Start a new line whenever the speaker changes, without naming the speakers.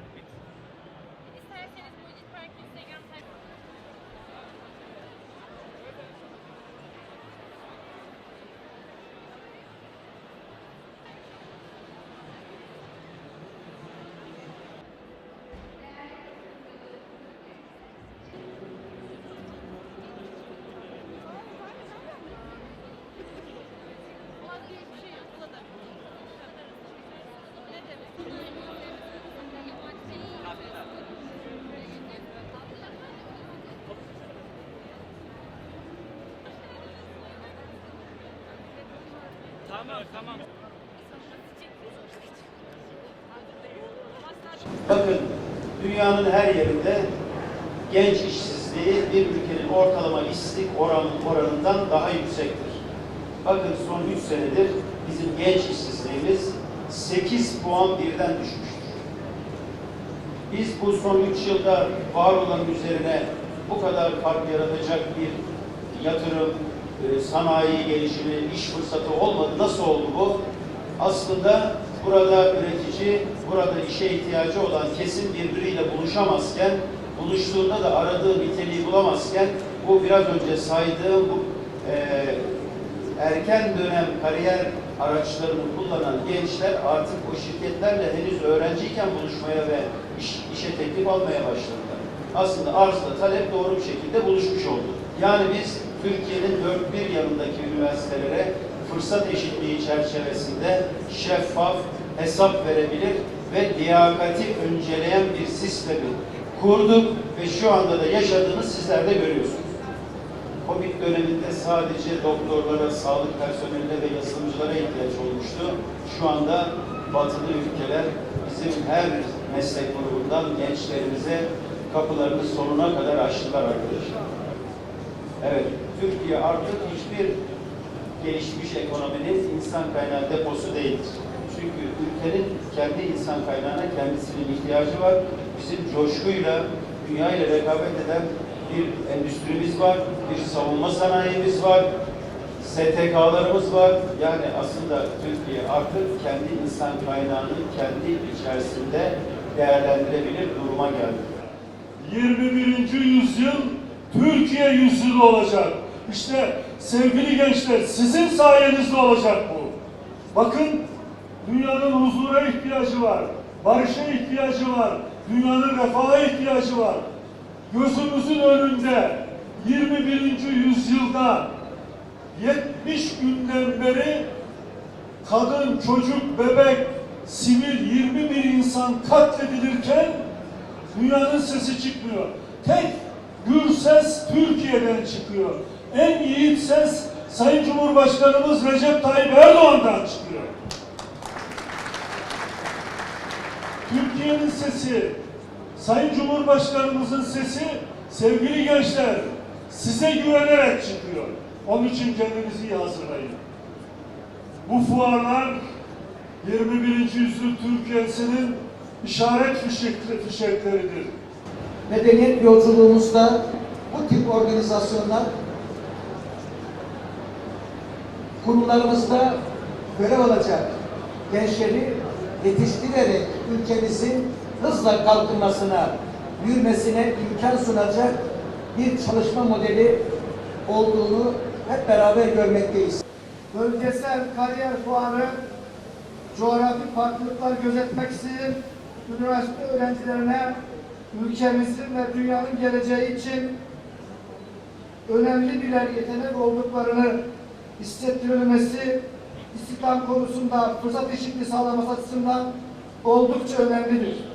takip edin.
İsterseniz Mucit Park Instagram sayfasını Bakın dünyanın her yerinde genç işsizliği bir ülkenin ortalama işsizlik oranı, oranından daha yüksektir. Bakın son 3 senedir bizim genç işsizliğimiz 8 puan birden düşmüştür. Biz bu son 3 yılda var olan üzerine bu kadar fark yaratacak bir yatırım, e, sanayi gelişimi, iş fırsatı olmadı. Nasıl oldu bu? Aslında burada üretici, burada işe ihtiyacı olan kesim birbiriyle buluşamazken, buluştuğunda da aradığı niteliği bulamazken, bu biraz önce saydığım bu e, erken dönem kariyer araçlarını kullanan gençler artık o şirketlerle henüz öğrenciyken buluşmaya ve iş, işe teklif almaya başladılar. Aslında arzla talep doğru bir şekilde buluşmuş oldu. Yani biz Türkiye'nin dört bir yanındaki üniversitelere fırsat eşitliği çerçevesinde şeffaf hesap verebilir ve liyakati önceleyen bir sistemi kurduk ve şu anda da yaşadığını sizler de görüyorsunuz. Covid döneminde sadece doktorlara, sağlık personeline ve yazılımcılara ihtiyaç olmuştu. Şu anda batılı ülkeler bizim her meslek grubundan gençlerimize kapılarını sonuna kadar açtılar arkadaşlar. Evet, Türkiye artık hiçbir gelişmiş ekonominin insan kaynağı deposu değildir. Çünkü ülkenin kendi insan kaynağına kendisinin ihtiyacı var. Bizim coşkuyla, dünya ile rekabet eden bir endüstrimiz var, bir savunma sanayimiz var, STK'larımız var. Yani aslında Türkiye artık kendi insan kaynağını kendi içerisinde değerlendirebilir duruma geldi.
21. yüzyıl Türkiye yüzyılı olacak. İşte sevgili gençler sizin sayenizde olacak bu. Bakın dünyanın huzura ihtiyacı var. Barışa ihtiyacı var. Dünyanın refaha ihtiyacı var. Gözümüzün önünde 21. yüzyılda 70 günden beri kadın, çocuk, bebek, sivil 20 bin insan katledilirken dünyanın sesi çıkmıyor. Tek gür ses Türkiye'den çıkıyor. En yiğit ses Sayın Cumhurbaşkanımız Recep Tayyip Erdoğan'dan çıkıyor. Türkiye'nin sesi, Sayın Cumhurbaşkanımızın sesi sevgili gençler size güvenerek çıkıyor. Onun için kendinizi iyi hazırlayın. Bu fuarlar 21. yüzyıl Türkiye'sinin işaret fişekleridir.
Medeniyet yolculuğumuzda bu tip organizasyonlar kurumlarımızda görev alacak gençleri yetiştirerek ülkemizin hızla kalkınmasına, büyümesine imkan sunacak bir çalışma modeli olduğunu hep beraber görmekteyiz.
Bölgesel kariyer fuarı coğrafi farklılıklar gözetmeksizin üniversite öğrencilerine ülkemizin ve dünyanın geleceği için önemli birer yetenek olduklarını hissettirilmesi istihdam konusunda fırsat eşitliği sağlaması açısından oldukça önemlidir.